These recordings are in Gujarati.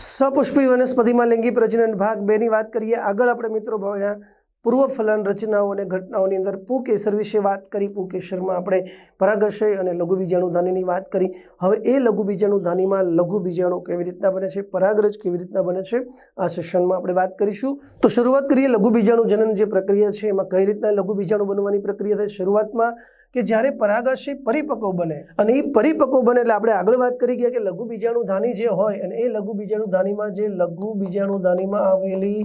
સપુષ્પી વનસ્પતિમાં લિંગી પ્રજનન ભાગ બેની વાત કરીએ. આગળ આપણે મિત્રો ભવ્યના પૂર્વ ફલન રચનાઓ અને ઘટનાઓની અંદર પુકેસર વિશે વાત કરી પુકેસરમાં આપણે પરાગશય અને લઘુ બીજાણુ ધાનીની વાત કરી. હવે એ લઘુ બીજાણુધાનીમાં લઘુ બીજાણુ કેવી રીતના બને છે, પરાગરજ કેવી રીતના બને છે, આ સેશનમાં આપણે વાત કરીશું. તો શરૂઆત કરીએ લઘુ બીજાણુ જનન જે પ્રક્રિયા છે, એમાં કઈ રીતના લઘુ બીજાણુ બનવાની પ્રક્રિયા થાય? શરૂઆતમાં કે જ્યારે પરાગાશય પરિપક્વ બને. અને એ પરિપક્વ બને એટલે આપણે આગળ વાત કરી ગયા કે લઘુ બીજાણુ ધાની જે હોય અને એ લઘુ બીજાણુધાનીમાં જે લઘુ બીજાણુધાનીમાં આવેલી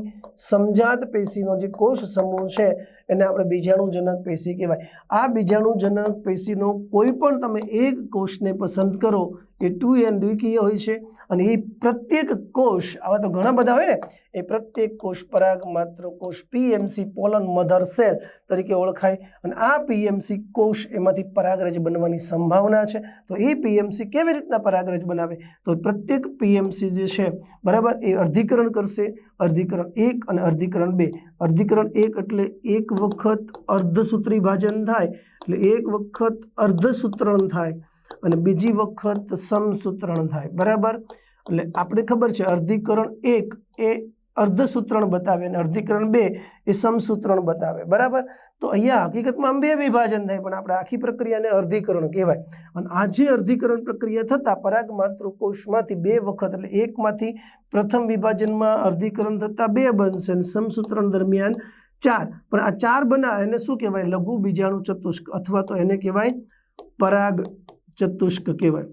સમજાત પેશીનો જે કોષ સમૂહ છે. એને આપણે બીજાણુજનક પેશી કહેવાય. આ બીજાણુજનક પેશીનો કોઈ પણ તમે એક કોષને પસંદ કરો, એ ટુ એન દ્વિકીય હોય છે. અને એ પ્રત્યેક કોષ, આવા તો ઘણા બધા હોય ને, એ પ્રત્યેક કોષ પરાગ માત્ર કોષ પીએમસી પોલન મધર સેલ તરીકે ઓળખાય. અને આ પીએમસી કોષ એમાંથી પરાગરજ બનવાની સંભાવના છે. તો એ પીએમસી કેવી રીતના પરાગરજ બનાવે? તો પ્રત્યેક પીએમસી જે છે, બરાબર, એ અર્ધીકરણ કરશે. અર્ધીકરણ એક અને અર્ધીકરણ બે. અર્ધીકરણ એક એટલે એક વખત અર્ધસૂત્રી ભાજન થાય એટલે એક વખત અર્ધસૂત્રણ થાય અને બીજી વખત સમસૂત્રણ થાય. બરાબર? એટલે આપણે ખબર છે અર્ધીકરણ એક એ અર્ધસૂત્રણ બતાવે અને અર્ધીકરણ બે એ સમસૂત્રણ બતાવે. બરાબર? તો અહીંયા હકીકતમાં આમ બે વિભાજન થાય પણ આપણે આખી પ્રક્રિયાને અર્ધીકરણ કહેવાય. અને આ જે અર્ધીકરણ પ્રક્રિયા થતાં પરાગ માતૃકોષમાંથી બે વખત એટલે એકમાંથી પ્રથમ વિભાજનમાં અર્ધીકરણ થતાં બે બનશે અને સમસૂત્રણ દરમિયાન ચાર. પણ આ ચાર બના એને શું કહેવાય? લઘુ બીજાણુ ચતુષ્ક અથવા તો એને કહેવાય પરાગ ચતુષ્ક કહેવાય.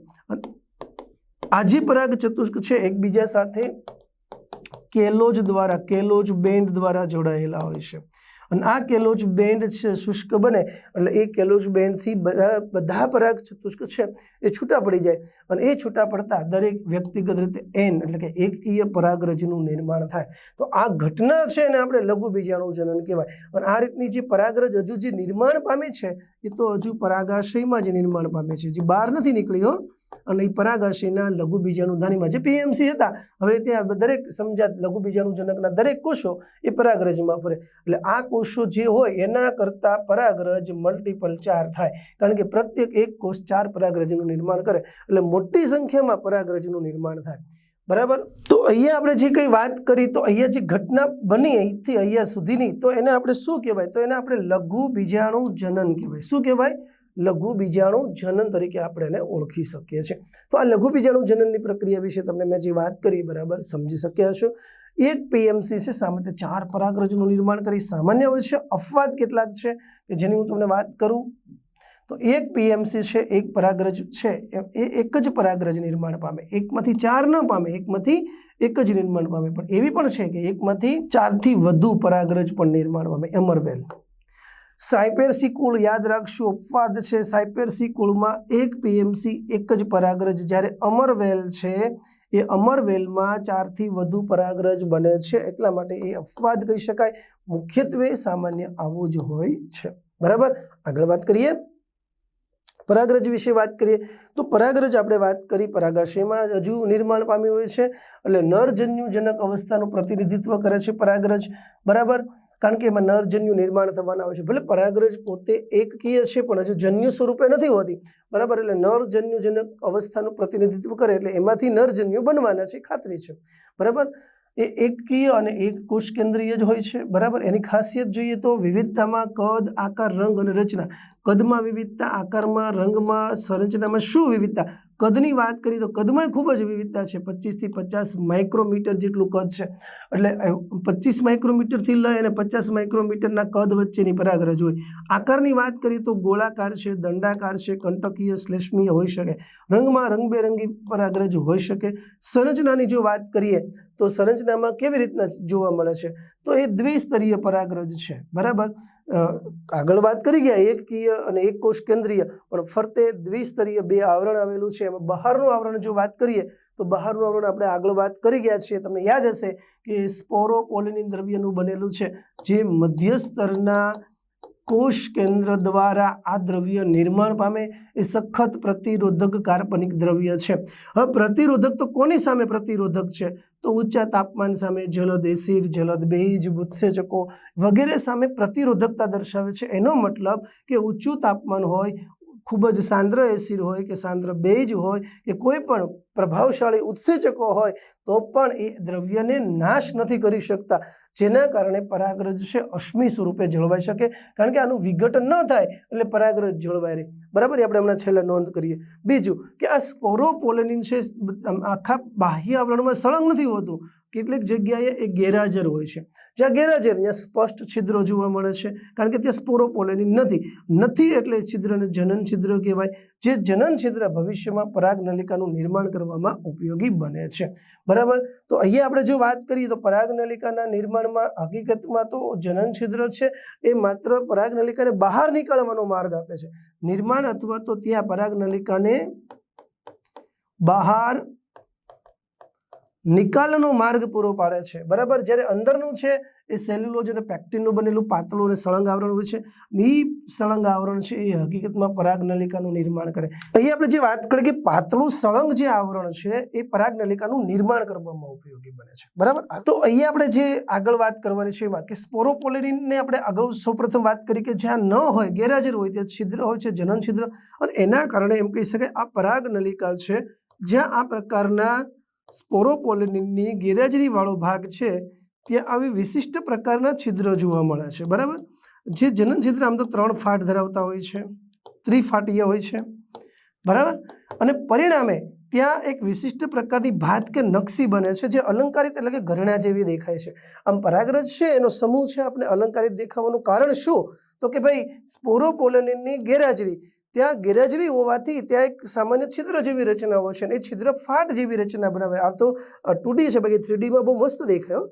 આ જે પરાગ ચતુષ્ક છે, એકબીજા સાથે કેલોજ દ્વારા, કેલોજ બેન્ડ દ્વારા જોડાયેલા હોય છે. અને આ કેલોજ બેન્ડ છે, શુષ્ક બને. એટલે એ કેલોજ બેન્ડથી બધા પરાગ ચતુષ્ક છે, એ છૂટા પડી જાય. અને એ છૂટા પડતા દરેક વ્યક્તિગત રીતે એન એટલે કે એકકીય પરાગરજનું નિર્માણ થાય. તો આ ઘટના છે એને આપણે લઘુ બીજાણુ જનન કહેવાય. અને આ રીતની જે પરાગરજ હજુ જે નિર્માણ પામી છે, એ તો હજુ પરાગાશયમાં જ નિર્માણ પામે છે. જે બહાર નથી નીકળ્યો અને એ પરાગાશયના લઘુ બીજાણુ ધાનીમાં જે પીએમસી હતા, હવે ત્યાં દરેક સમજાત લઘુ બીજાણુ જનકના દરેક કોષો એ પરાગરજમાં ફરે. એટલે આ કોષો જે હોય એના કરતાં પરાગરજ મલ્ટિપલ ચાર થાય. કારણ કે પ્રત્યેક એક કોષ ચાર પરાગરજનું નિર્માણ કરે એટલે મોટી સંખ્યામાં પરાગરજનું નિર્માણ થાય. બરાબર? તો અહીંયા આપણે જે કંઈ વાત કરી, તો અહીંયા જે ઘટના બની અહીંથી અહીંયા સુધીની, તો એને આપણે શું કહેવાય? તો એને આપણે લઘુ બીજાણુ જનન કહેવાય. શું કહેવાય? લઘુ બીજાણુ જનન તરીકે આપણે એને ઓળખી શકીએ છીએ. તો આ લઘુ બીજાણુ જનનની પ્રક્રિયા વિશે તમને મેં જે વાત કરી, બરાબર? સમજી શક્યા છો એક પીએમસી છે સામાન્ય ચાર પરાગરજનું નિર્માણ કરી. સામાન્ય હોય છે, અપવાદ કેટલાક છે કે જેની હું તમને વાત કરું. તો એક પીએમસી છે, એક પરાગરજ છે, એ એક જ પરાગરજ નિર્માણ પામે. એકમાંથી ચાર ન પામે, એકમાંથી એક જ નિર્માણ પામે. પણ એવી પણ છે કે એકમાંથી ચારથી વધુ પરાગરજ પણ નિર્માણ પામે. એમરવેલ સાયપેરસી કુળ યાદ રાખશું, અપવાદ છે. સાયપેરસી કુળમાં એક પીએમસી એક જ પરાગરજ જ્યારે અમરવેલ છે એ અમરવેલમાં ચારથી વધુ પરાગરજ બને છે. એટલા માટે એ અપવાદ કહી શકાય. મુખ્યત્વે સામાન્ય આવું જ હોય છે. બરાબર? આગળ વાત કરીએ. પરાગરજ વિશે વાત કરીએ. તો પરાગરજ આપણે વાત કરી પરાગાશયમાં હજુ નિર્માણ પામી હોય છે. એટલે નરજન્યુજનક અવસ્થાનું પ્રતિનિધિત્વ કરે છે પરાગરજ. બરાબર? કારણ કે એમાં નરજન્યુ નિર્માણ થવાના હોય છે. ભલે પરાગરજ પોતે એકકીય છે, પણ હજુ જન્યુ સ્વરૂપે નથી હોતી. બરાબર? એટલે નરજન્યુજનક અવસ્થાનું પ્રતિનિધિત્વ કરે એટલે એમાંથી નરજન્યુ બનવાના છે, ખાતરી છે. બરાબર? એ એકકીય અને એક કોષ કેન્દ્રીય જ હોય છે. બરાબર? એની ખાસિયત જોઈએ તો વિવિધતામાં કદ, આકાર, રંગ અને રચના. કદમાં વિવિધતા, આકારમાં, રંગમાં, સંરચનામાં શું વિવિધતા? કદની વાત કરીએ તો કદમાં ખૂબ જ વિવિધતા છે. પચીસથી પચાસ માઇક્રોમીટર જેટલું કદ છે. એટલે પચીસ માઇક્રોમીટરથી લઈ અને પચાસ માઇક્રોમીટરના કદ વચ્ચેની પરાગરજ હોય. આકારની વાત કરીએ તો ગોળાકાર છે, દંડાકાર છે, કંટકીય શ્લેષ્મીય હોઈ શકે. રંગમાં રંગબેરંગી પરાગરજ હોઈ શકે. સંરચનાની જો વાત કરીએ તો સંરચનામાં કેવી રીતના જોવા મળે છે? તો એ દ્વિસ્તરીય પરાગરજ છે. બરાબર? આગળ વાત કરી ગયા, એકકીય અને એક કોષ કેન્દ્રીય પણ ફરતે દ્વિસ્તરીય બે આવરણ આવેલું છે. એમાં બહારનું આવરણ જો વાત કરીએ, તો બહારનું આવરણ આપણે આગળ વાત કરી ગયા છીએ. તમને યાદ હશે કે સ્પોરો કોલોની દ્રવ્યનું બનેલું છે, જે મધ્ય સ્તરના કોષ કેન્દ્ર દ્વારા આ દ્રવ્ય નિર્માણ પામે. એ સખત પ્રતિરોધક કાર્બનિક દ્રવ્ય છે. હવે પ્રતિરોધક તો કોની સામે પ્રતિરોધક છે? તો ઊંચા તાપમાન સામે જલદ એસિડ, જલદ બેઝ ઉત્સેચકો વગેરે સામે પ્રતિરોધકતા દર્શાવે છે. એનો મતલબ કે ઊંચું તાપમાન હોય, ખૂબ જ સાંદ્ર એસિડ હોય કે સાંદ્ર બેઝ હોય કે કોઈ પણ પ્રભાવશાળી ઉત્સેચકો હોય તો પણ એ દ્રવ્યને નાશ નથી કરી શકતા, જેના કારણે પરાગરજ છે અશ્મિ સ્વરૂપે જળવાઈ શકે. કારણ કે આનું વિઘટન ન થાય એટલે પરાગરજ જળવાઈ રહે. બરાબર? આપણે હમણાં છેલ્લા નોંધ કરીએ. બીજું કે આ સ્પોરોપોલેનિન છે આખા બાહ્ય આવરણમાં સળંગ નથી હોતું. કેટલીક જગ્યાએ એ ગેરહાજર હોય છે. જ્યાં ગેરહાજર, ત્યાં સ્પષ્ટ છિદ્રો જોવા મળે છે. કારણ કે ત્યાં સ્પોરોપોલેનિન નથી. નથી એટલે છિદ્રને જનન છિદ્ર કહેવાય. જે જનન છિદ્ર ભવિષ્યમાં પરાગ નલિકાનું નિર્માણ કરવામાં ઉપયોગી બને છે. બરાબર? તો અહીંયા આપણે જો વાત કરીએ તો પરાગ નલિકાના નિર્માણમાં હકીકતમાં તો જનન છિદ્ર છે, એ માત્ર પરાગ નલિકાને બહાર નીકળવાનો માર્ગ આપે છે. નિર્માણ અથવા તો ત્યાં પરાગ નલિકાને બહાર નિકાલનો માર્ગ પૂરો પાડે છે. બરાબર? જ્યારે અંદરનું છે એ સેલ્યુલોજ અને પેક્ટિનનું બનેલું પાતળું અને સળંગ આવરણ હોય છે. એ સળંગ આવરણ છે એ હકીકતમાં પરાગનલિકાનું નિર્માણ કરે. અહીં આપણે જે વાત કરીએ કે પાતળું સળંગ જે આવરણ છે એ પરાગનલિકાનું નિર્માણ કરવામાં ઉપયોગી બને છે. બરાબર? તો અહીંયા આપણે જે આગળ વાત કરવાની છે એમાં કે સ્પોરોપોલેરિનને આપણે અગાઉ સૌપ્રથમ વાત કરી કે જ્યાં ન હોય, ગેરહાજર હોય, ત્યાં છિદ્ર હોય છે, જનન છિદ્ર. અને એના કારણે એમ કહી શકાય આ પરાગનલિકા છે, જ્યાં આ પ્રકારના સ્પોરોપોલેનિનની ગેરહાજરીવાળો ભાગ છે ત્યાં આવી વિશિષ્ટ પ્રકારના છિદ્ર જોવા મળે છે, બરાબર? જે જનન છિદ્ર આમ તો ત્રણ ફાટ ધરાવતા હોય છે, ત્રિફાટીય હોય છે, બરાબર? અને પરિણામે ત્યાં એક વિશિષ્ટ પ્રકારની ભાત કે નકશી બને છે, જે અલંકારિત એટલે કે ઘરેણા જેવી દેખાય છે. આમ પરાગરજ છે, એનો સમૂહ છે, આપણે અલંકારિત દેખાવાનું કારણ શું? તો કે ભાઈ, સ્પોરોપોલેનિનની ગેરહાજરી. ત્યાં ગેરહાજરી હોવાથી ત્યાં એક સામાન્ય છિદ્ર જેવી રચનાઓ છે અને એ છિદ્ર ફાટ જેવી રચના બનાવે. આ તો ટુ છે, બાકી થ્રીડીમાં બહુ મસ્ત દેખાયો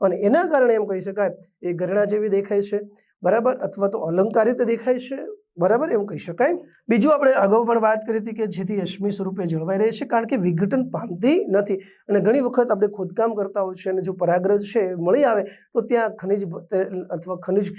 અને એના કારણે એમ કહી શકાય, એ ઘરેણા જેવી દેખાય છે, બરાબર? અથવા તો અલંકારિત દેખાય છે બરાબર, એવું કહી શકાય. બીજું આપણે અગાઉ પણ વાત કરી હતી કે જેથી અશ્મિ સ્વરૂપે જળવાઈ રહે છે, કારણ કે વિઘટન પામતી નથી. અને ઘણી વખત આપણે ખોદકામ કરતા હોય છે અને જો પરાગ્રજ છે મળી આવે, તો ત્યાં ખનિજ અથવા ખનિજ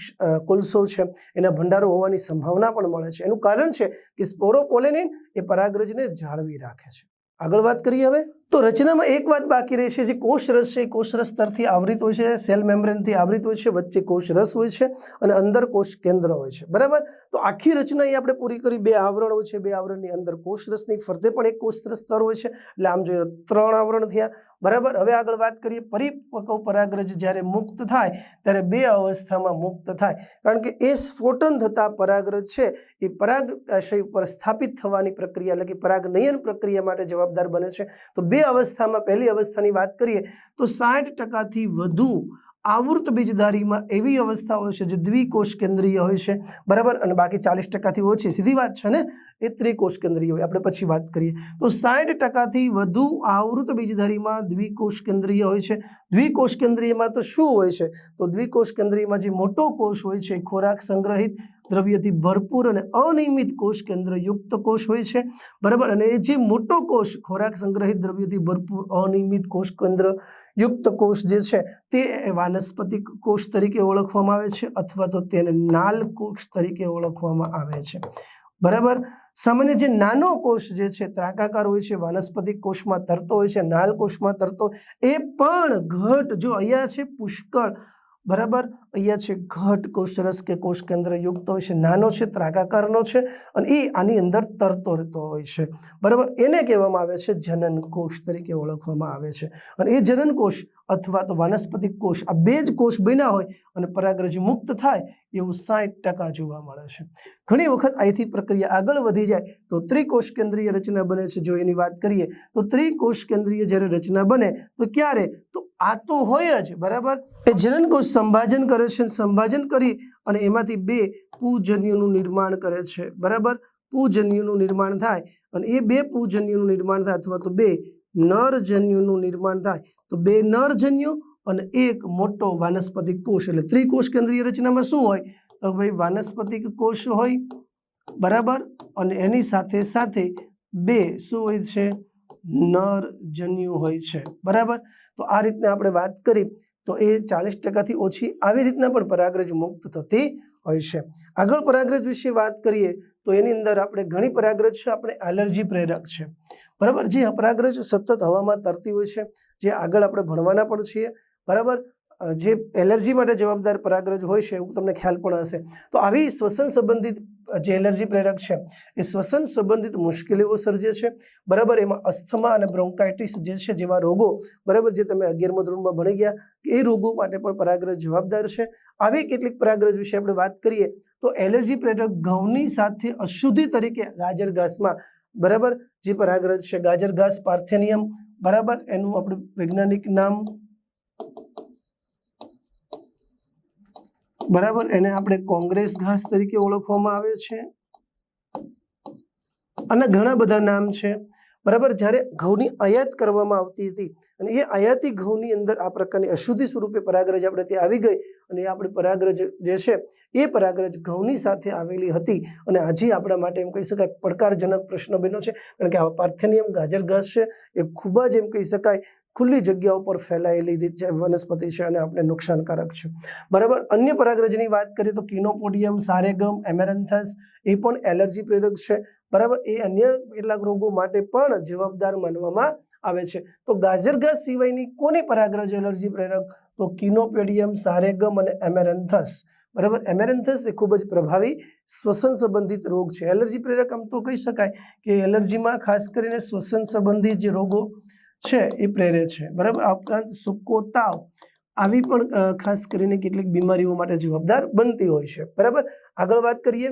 કોલસો છે, એના ભંડારો હોવાની સંભાવના પણ મળે છે. એનું કારણ છે કે સ્પોરોપોલેનિન એ પરાગ્રજને જાળવી રાખે છે. આગળ વાત કરીએ હવે? તો રચનામાં એક વાત બાકી રહેશે જે કોષરસ છે. એ કોષરસ સ્તરથી આવૃત હોય છે, સેલ મેમ્બ્રેનથી આવૃત હોય છે, વચ્ચે કોષરસ હોય છે અને અંદર કોષ કેન્દ્ર હોય છે. બરાબર? તો આખી રચના અહીં આપણે પૂરી કરી. બે આવરણ હોય છે. બે આવરણની અંદર કોષરસની ફરતે પણ એક કોષરસ સ્તર હોય છે. એટલે આમ જોઈએ ત્રણ આવરણ થયા. બરાબર? હવે આગળ વાત કરીએ. પરિપક્વ પરાગ્રજ જ્યારે મુક્ત થાય, ત્યારે બે અવસ્થામાં મુક્ત થાય. કારણ કે એ સ્ફોટન થતા પરાગ્રજ છે, એ પરાગાશય ઉપર સ્થાપિત થવાની પ્રક્રિયા, એટલે કે પરાગનયન પ્રક્રિયા માટે જવાબદાર બને છે. તો બે અવસ્થામાં પહેલી અવસ્થાની વાત કરીએ, તો સાઠ ટકાથી વધુ આવૃત બીજધારીમાં એવી અવસ્થા હોય છે જે દ્વિકોષ કેન્દ્રીય હોય છે. બરાબર? અને બાકી ચાલીસ ટકાથી ઓછી. સીધી વાત છે ને? એ ત્રિકોષ કેન્દ્રીય હોય. આપણે પછી વાત કરીએ. તો સાઠ ટકાથી વધુ આવૃત બીજધારીમાં દ્વિકોષ કેન્દ્રીય હોય છે. દ્વિકોષ કેન્દ્રીયમાં તો શું હોય છે? તો દ્વિકોષ કેન્દ્રીયમાં જે મોટો કોષ હોય છે, ખોરાક સંગ્રહિત દ્રવ્યથી ભરપૂર અને અનિયમિત કોષ કેન્દ્ર યુક્ત કોષ હોય છે. બરાબર? અને એ જે મોટો કોષ, ખોરાક સંગ્રહિત દ્રવ્યથી ભરપૂર, અનિયમિત કોષ કેન્દ્ર યુક્ત કોષ જે છે, તે વાનસ્પતિક કોષ તરીકે ઓળખવામાં આવે છે અથવા તો તેને નાલ કોષ તરીકે ઓળખવામાં આવે છે. બરાબર? સામાન્ય જે નાનો કોષ જે છે, ત્રાકાકાર હોય છે, વાનસ્પતિક કોષમાં તરતો હોય છે, નાલ કોષમાં તરતો એ પણ ઘટ જો અહીંયા છે પુષ્કળ બરાબર? અહીંયા છે ઘટ કોષરસ કે કોષ કેન્દ્ર યુક્ત હોય છે, નાનો છે, ત્રાગાકારનો છે અને એ આની અંદર તરતો રહેતો હોય છે. બરાબર? એને કહેવામાં આવે છે જનન કોષ તરીકે ઓળખવામાં આવે છે. અને એ જનન કોષ અથવા તો વાનસ્પતિક કોષ, આ બે જ કોષ બન્યા હોય અને પરાગરજ મુક્ત થાય એવું સાઠ ટકા જોવા મળે છે. ઘણી વખત અહીંથી પ્રક્રિયા આગળ વધી જાય તો ત્રિકોષ કેન્દ્રીય રચના બને છે. જો એની વાત કરીએ તો ત્રિકોષ કેન્દ્રીય જ્યારે રચના બને તો ક્યારે? તો આ તો હોય જ, બરાબર? એ જનનકોષ સંભાજન કરે છે. સંભાજન કરી અને એમાંથી બે પૂજન્યુનું નિર્માણ કરે છે. બરાબર? પૂજન્યુનું નિર્માણ થાય અને એ બે પૂજન્યુનું નિર્માણ થાય અથવા તો બે નરજન્યુનું નિર્માણ થાય. તો બે નરજન્યુ અને એક મોટો વાનસ્પતિક કોષ, એટલે ત્રિકોષ કેન્દ્રીય રચનામાં શું હોય? તો ભાઈ વાનસ્પતિક કોષ હોય, બરાબર? અને એની સાથે સાથે બે શું હોય છે? નરજન્યુ હોય છે, બરાબર? તો આ રીતના આપણે વાત કરી, તો એ ચાલીસ ટકાથી ઓછી આવી રીતના પણ પરાગરજ મુક્ત થતી હોય છે. આગળ પરાગરજ વિશે વાત કરીએ, તો એની અંદર આપણે ઘણી પરાગરજ છે, આપણે એલર્જી પ્રેરક છે. બરાબર? જે પરાગરજ સતત હવામાં તરતી હોય છે, જે આગળ આપણે ભણવાના પણ છીએ બરાબર? જે એલર્જી માટે જવાબદાર પરાગરજ હોય છે, એવું તમને ખ્યાલ પણ હશે. તો આવી શ્વસન સંબંધિત જે એલર્જી પ્રેરક છે, એ શ્વસન સંબંધિત મુશ્કેલીઓ સર્જે છે. બરાબર? એમાં અસ્થમા અને બ્રોન્કાઇટિસ જે છે, જેવા રોગો, બરાબર, જે તમે અગિયારમા ધોરણમાં ભણી ગયા, એ રોગો માટે પણ પરાગરજ જવાબદાર છે. આવી કેટલીક પરાગરજ વિશે આપણે વાત કરીએ, તો એલર્જી પ્રેરક ઘઉંની સાથે અશુદ્ધિ તરીકે ગાજર ઘાસમાં બરાબર? જે પરાગરજ છે ગાજર ઘાસ પાર્થેનિયમ, બરાબર? એનું આપણું વૈજ્ઞાનિક નામ બરાબર? એને આપણે કોંગ્રેસ ઘાસ તરીકે ઓળખવામાં આવે છે. અને ઘણા બધા નામ છે. બરાબર? જ્યારે ઘઉંની આયાત કરવામાં આવતી હતી અને એ આયાતી ઘઉંની અંદર આ પ્રકારની અશુદ્ધિ સ્વરૂપે પરાગરજ આપણે ત્યાં આવી ગઈ અને એ આપણે પરાગરજ જે છે એ પરાગરજ ઘઉંની સાથે આવેલી હતી અને આજે આપણા માટે એમ કહી શકાય પડકારજનક પ્રશ્ન બન્યો છે. કારણ કે આ પાર્થેનિયમ ગાજર ઘાસ છે. એ ખૂબ જ એમ કહી શકાય ખુલ્લી જગ્યાઓ પર ફેલાયેલી રીત વનસ્પતિ છે અને આપણે નુકસાનકારક છે. બરાબર? અન્ય પરાગરજની વાત કરીએ તો કિનોપોડિયમ, સારેગમ, એમેરન્થસ, એ પણ એલર્જી પ્રેરક છે. બરાબર? એ અન્ય કેટલાક રોગો માટે પણ જવાબદાર માનવામાં આવે છે. તો ગાજર ઘાસ સિવાયની કોની પરાગરજ એલર્જી પ્રેરક? તો કિનોપેડિયમ, સારેગમ અને એમેરેન્થસ. બરાબર? એમેરન્થસ એ ખૂબ જ પ્રભાવી શ્વસન સંબંધિત રોગ છે. એલર્જી પ્રેરક આમ તો કહી શકાય કે એલર્જીમાં ખાસ કરીને શ્વસન સંબંધિત જે રોગો છે, એ પ્રેરે છે. બરાબર? આ ઉપરાંત સૂકો તાવ આવી પણ ખાસ કરીને કેટલીક બીમારીઓ માટે જવાબદાર બનતી હોય છે. બરાબર? આગળ વાત કરીએ.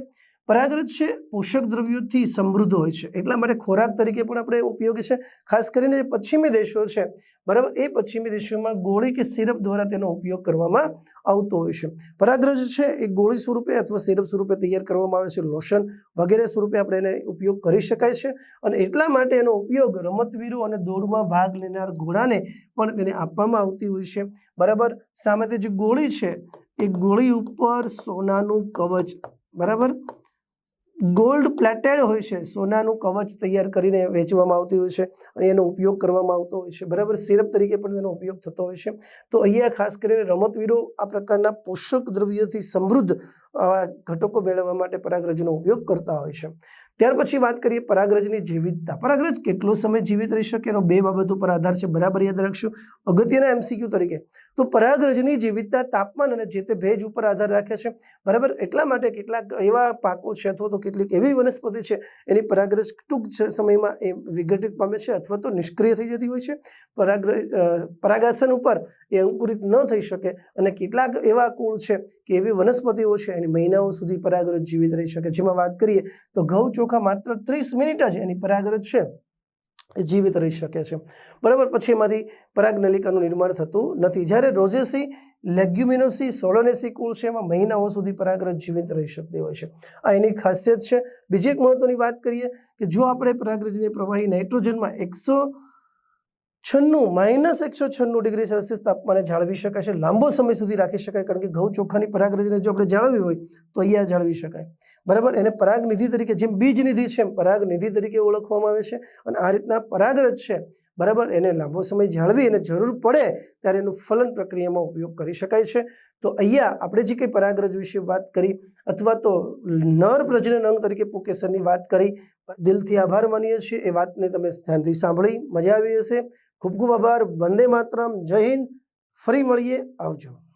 પરાગરજ છે, પોષક દ્રવ્યોથી સમૃદ્ધ હોય છે. એટલા માટે ખોરાક તરીકે પણ આપણે ઉપયોગી છે. ખાસ કરીને જે પશ્ચિમી દેશો છે, બરાબર? એ પશ્ચિમી દેશોમાં ગોળી કે સિરપ દ્વારા તેનો ઉપયોગ કરવામાં આવતો હોય છે. પરાગરજ છે, એ ગોળી સ્વરૂપે અથવા સિરપ સ્વરૂપે તૈયાર કરવામાં આવે છે. લોશન વગેરે સ્વરૂપે આપણે એને ઉપયોગ કરી શકાય છે અને એટલા માટે એનો ઉપયોગ રમતવીરો અને દોડમાં ભાગ લેનાર ઘોડાને પણ તેને આપવામાં આવતી હોય છે. બરાબર? સામે તે જે ગોળી છે, એ ગોળી ઉપર સોનાનું કવચ, બરાબર? ગોલ્ડ પ્લેટેડ હોય છે. સોનાનું કવચ તૈયાર કરીને વેચવામાં આવતી હોય છે અને એનો ઉપયોગ કરવામાં આવતો હોય છે. બરાબર? સિરપ તરીકે પણ તેનો ઉપયોગ થતો હોય છે. તો અહીંયા ખાસ કરીને રમતવીરો આ પ્રકારના પોષક દ્રવ્યોથી સમૃદ્ધ આવા ઘટકો મેળવવા માટે પરાગરજનો ઉપયોગ કરતા હોય છે. ત્યાર પછી વાત કરીએ પરાગરજની જીવિતતા. પરાગરજ કેટલો સમય જીવિત રહી શકે એનો બે બાબતો પર આધાર છે. બરાબર યાદ રાખશું? અગત્યના એમસીક્યુ તરીકે. તો પરાગરજની જીવિતતા તાપમાન અને જે તે ભેજ ઉપર આધાર રાખે છે. બરાબર? એટલા માટે કેટલાક એવા પાકો છે અથવા તો કેટલીક એવી વનસ્પતિ છે, એની પરાગરજ ટૂંક સમયમાં એ વિઘટિત પામે છે અથવા તો નિષ્ક્રિય થઈ જતી હોય છે. પરાગરજ પરાગાસન ઉપર એ અંકુરિત ન થઈ શકે અને કેટલાક એવા કુળ છે કે એવી વનસ્પતિઓ છે, એની મહિનાઓ સુધી પરાગરજ જીવિત રહી શકે. જેમાં વાત કરીએ તો ઘઉં ચોખા માત્ર ત્રીસ મિનિટ જ એની પરાગરજ છે. એ જીવિત રહી શકે છે. બરાબર, પછી એમાંથી પરાગનલિકાનું નિર્માણ થતું નથી. જ્યારે રોજેસી, લેગ્યુમિનોસી, સોલોનેસી કુળ છે, એમાં મહિનાઓ સુધી પરાગરજ જીવિત રહી શકતી હોય છે. આ એની ખાસિયત છે. બીજી એક મહત્વની વાત કરીએ કે જો આપણે પરાગરજની પ્રવાહી નાઇટ્રોજનમાં એકસો છન્નું, માઇનસ એકસો છન્નું ડિગ્રી સેલ્સિયસ તાપમાને જાળવી શકાય છે. લાંબો સમય સુધી રાખી શકાય, કારણ કે ઘઉં ચોખાની પરાગરજને જો આપણે જાળવી હોય, તો અહીંયા જાળવી શકાય. બરાબર? એને પરાગનિધિ તરીકે, જેમ બીજ નિધિ છે, એમ પરાગનિધિ તરીકે ઓળખવામાં આવે છે અને આ રીતના પરાગરજ છે. બરાબર? એને લાંબો સમય જાળવી અને જરૂર પડે ત્યારે એનું ફલન પ્રક્રિયામાં ઉપયોગ કરી શકાય છે. તો અહીંયા આપણે જે કંઈ પરાગરજ વિશે વાત કરી, અથવા તો નર પ્રજનન અંગ તરીકે પુકેસરની વાત કરી, દિલથી આભાર માનીએ છીએ. એ વાતને તમે ધ્યાનથી સાંભળી, મજા આવી હશે. ખૂબ ખૂબ આભાર. વંદે માતરમ. જય હિન્દ. ફરી મળીએ. આવજો.